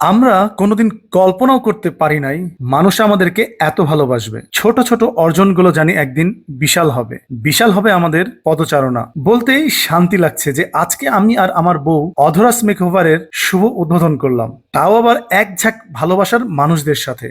আমরা কোনোদিন কল্পনাও করতে পারি নাই মানুষ আমাদেরকে এত ভালোবাসবে। ছোট ছোট অর্জনগুলো জানি একদিন বিশাল হবে। বিশাল হবে আমাদের পদচারণা। বলতেই শান্তি লাগছে যে আজকে আমি আর আমার বউ অধরাস মেকওভারের শুভ উদ্বোধন করলাম। তাও আবার এক ঝাঁক ভালোবাসার মানুষদের সাথে।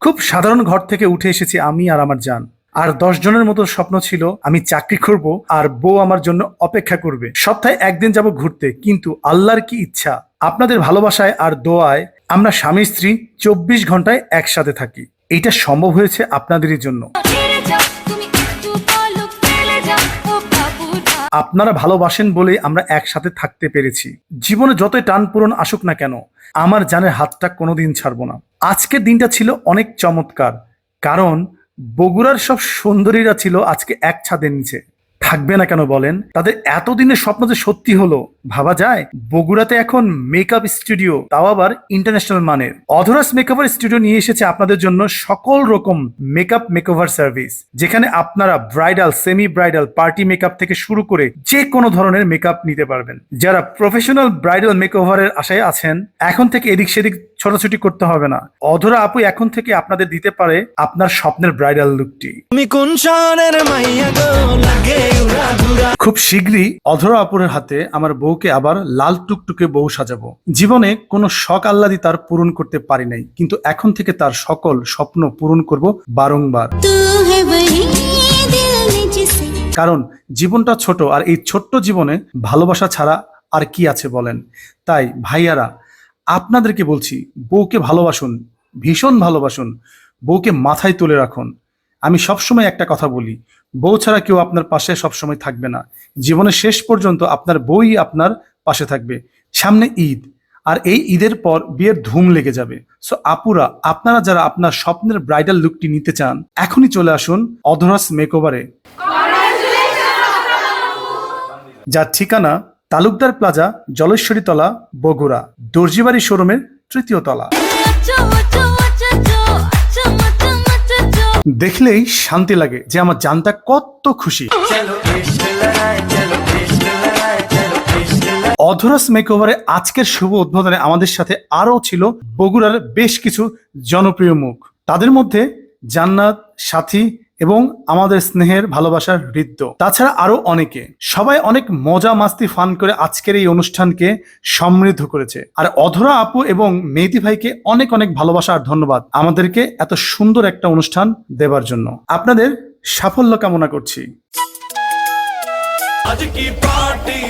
খুব সাধারণ ঘর থেকে উঠে এসেছি আমি আর আমার যান আর দশ জনের মতো স্বপ্ন ছিল, আমি চাকরি করব আর বউ আমার জন্য অপেক্ষা করবে। সপ্তাহে একদিন যাব ঘুরতে, কিন্তু আল্লাহর কি ইচ্ছা? আপনাদের ভালোবাসায় আর দোয়ায় আমরা স্বামী, স্ত্রী চব্বিশ ঘন্টায় একসাথে থাকি। এটা সম্ভব হয়েছে আপনাদেরই জন্য। আপনারা ভালোবাসেন বলে আমরা একসাথে থাকতে পেরেছি। জীবনে যতই টান পূরণ আসুক না কেন, আমার জানের হাতটা কোনোদিন ছাড়বো না। আজকের দিনটা ছিল অনেক চমৎকার, কারণ বগুড়ার সব সুন্দরীরা ছিল আজকে এক ছাদের নিচে। থাকবে না কেন বলেন? তাদের এতদিনের স্বপ্ন যে সত্যি হলো, ভাবা যায়? বগুড়াতে এখন মেকআপ স্টুডিও তাও আবার ইন্টারন্যাশনাল মানের। অধরাস মেকআপের স্টুডিও নিয়ে এসেছে আপনাদের জন্য সকল রকম মেকআপ মেকওভার সার্ভিস যেখানে আপনারা bridal semi bridal party makeup থেকে শুরু করে যে কোনো ধরনের মেকআপ নিতে পারবেন। যারা প্রফেশনাল ব্রাইডাল মেকওভারের আশায় আছেন, এখন থেকে এদিক সেদিক ছোটাছুটি করতে হবে না। অধরা আপু এখন থেকে আপনাদের দিতে পারে আপনার স্বপ্নের ব্রাইডাল লুকটি তুমি খুব শীঘ্রই অধরা আপুরের হাতে আমার বউকে আবার লাল টুকটুকে বউ সাজাবো। জীবনে কোনো শখ আহ্লাদি তার পূরণ করতে পারি নাই কিন্তু এখন থেকে তার সকল স্বপ্ন পূরণ করব বারংবার। কারণ জীবনটা ছোট আর এই ছোট্ট জীবনে ভালোবাসা ছাড়া আর কি আছে বলেন? তাই ভাইয়ারা আপনাদেরকে বলছি বউকে ভালোবাসুন ভীষণ ভালোবাসুন বউকে মাথায় তুলে রাখুন। আমি সবসময় একটা কথা বলি বউ ছাড়া কেউ আপনার পাশে সবসময় থাকবে না। জীবনের শেষ পর্যন্ত আপনার বউই আপনার পাশে থাকবে। সামনে ঈদ আর এই ঈদের পর বিয়ের ধুম লেগে যাবে। সো আপুরা আপনারা যারা আপনার স্বপ্নের ব্রাইডাল লুকটি নিতে চান এখনই চলে আসুন অধরাস মেকওভারে যার ঠিকানা তালুকদার প্লাজা, জলেশ্বরী তলা, বগুড়া। দর্জিবাড়ি শোরুমের তৃতীয় তলা। দেখলেই শান্তি লাগে যে আমার জানটা কত খুশি। অধরাস মেকওভারে আজকের শুভ উদ্বোধনে আমাদের সাথে আরও ছিল বগুড়ার বেশ কিছু জনপ্রিয় মুখ। তাদের মধ্যে জান্নাত, সাথী এবং আমাদের স্নেহের ভালোবাসার হৃদ্য। তাছাড়া আরও অনেকে। সবাই অনেক মজা মাস্তি ফান করে আজকের এই অনুষ্ঠানকে সমৃদ্ধ করেছে। আর অধরা আপু এবং মেহেদি ভাইকে অনেক অনেক ভালোবাসা আর ধন্যবাদ আমাদেরকে এত সুন্দর একটা অনুষ্ঠান দেবার জন্য। আপনাদের সাফল্য কামনা করছি। আজ কি পার্টি